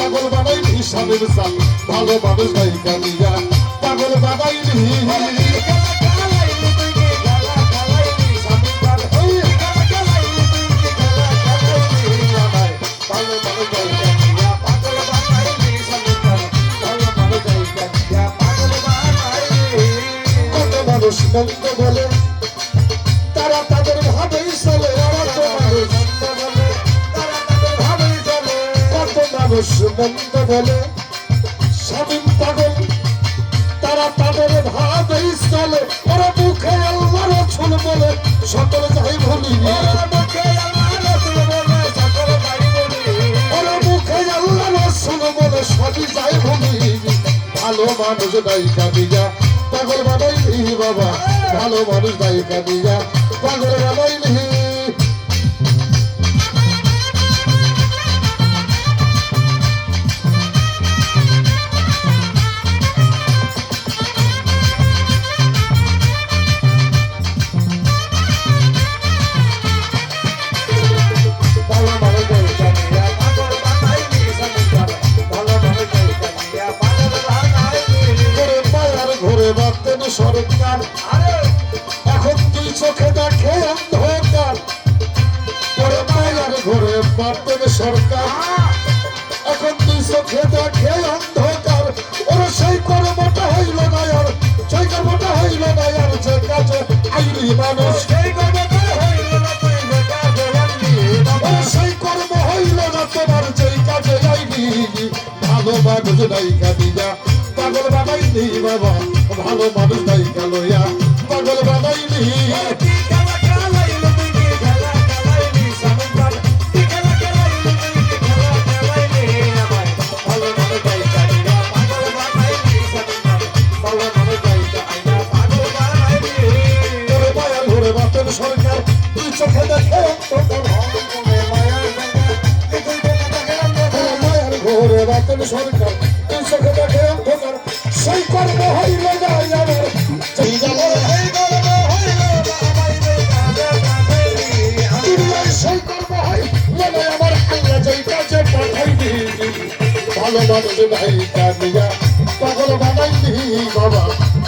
পাগল বানাই হিসাবের সাল ভালো মানুষ নাই কেন যা পাগল বানাই কত তারা তাদের ভাবেই চলে। মানুষ বলে স্বামীন পাগল তারা তাদের ভাবেই চলে ওরা মুখে আল্লাহ রসুল বলে সকলে যাই ভুলি ওরা মুখে আল্লাহ রসুল বলে সকলে যাই ভুলি ওরা মুখে আল্লাহ রসুল বলে সবই যাই ভুলি ভালো মানুষ নাই কাদিয়া পাগল বানাইলি বাবা। ভালো মানুষ নাই কাদিয়া পাগল বানাইলি সরকার এখন তুই চোখে দেখে অন্ধকার ঘরে মায়ার ঘরে বাতেন সরকার। এখন তুই চোখে দেখে অন্ধকার ওর সেই কর্মটা হইল না আর সেই কর্মটা হইল না আর যে কাজে আইলি মানুষ। সেই কর্মটা হইল না তুই যে কাজে আইলি সেই কর্ম হইল বানাইলি বাবা, ভালো মানুষ নাই কালোয়া পাগল বানাইলি। সরকার, তুই চোখে দেখে মায়ার ঘুরে বাতেন সরকার, তুই চোখে ভালো মানুষ ভাই কাটিয়া পাগল বানাইনি বাবা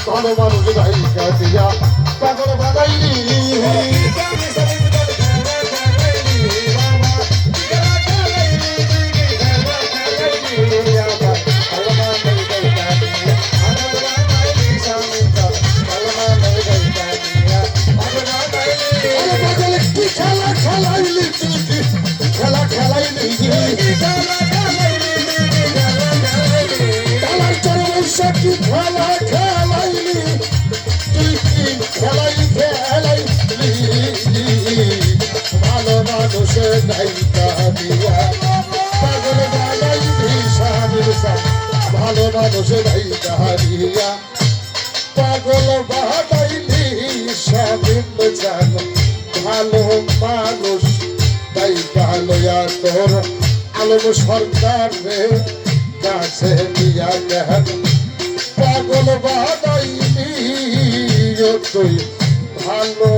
ভালো মানুষ ভাই কাটিয়া পাগল বানাইনি ভালো মানুষে নাই কাহিয়া পাগল বানাইলি স্বামীর জান, ভালো মানুষ তাই কালোয়া তোর। আলম সরকার রে কাছে দিয়া দেন পাগল বানাইলি ও তুই ভালো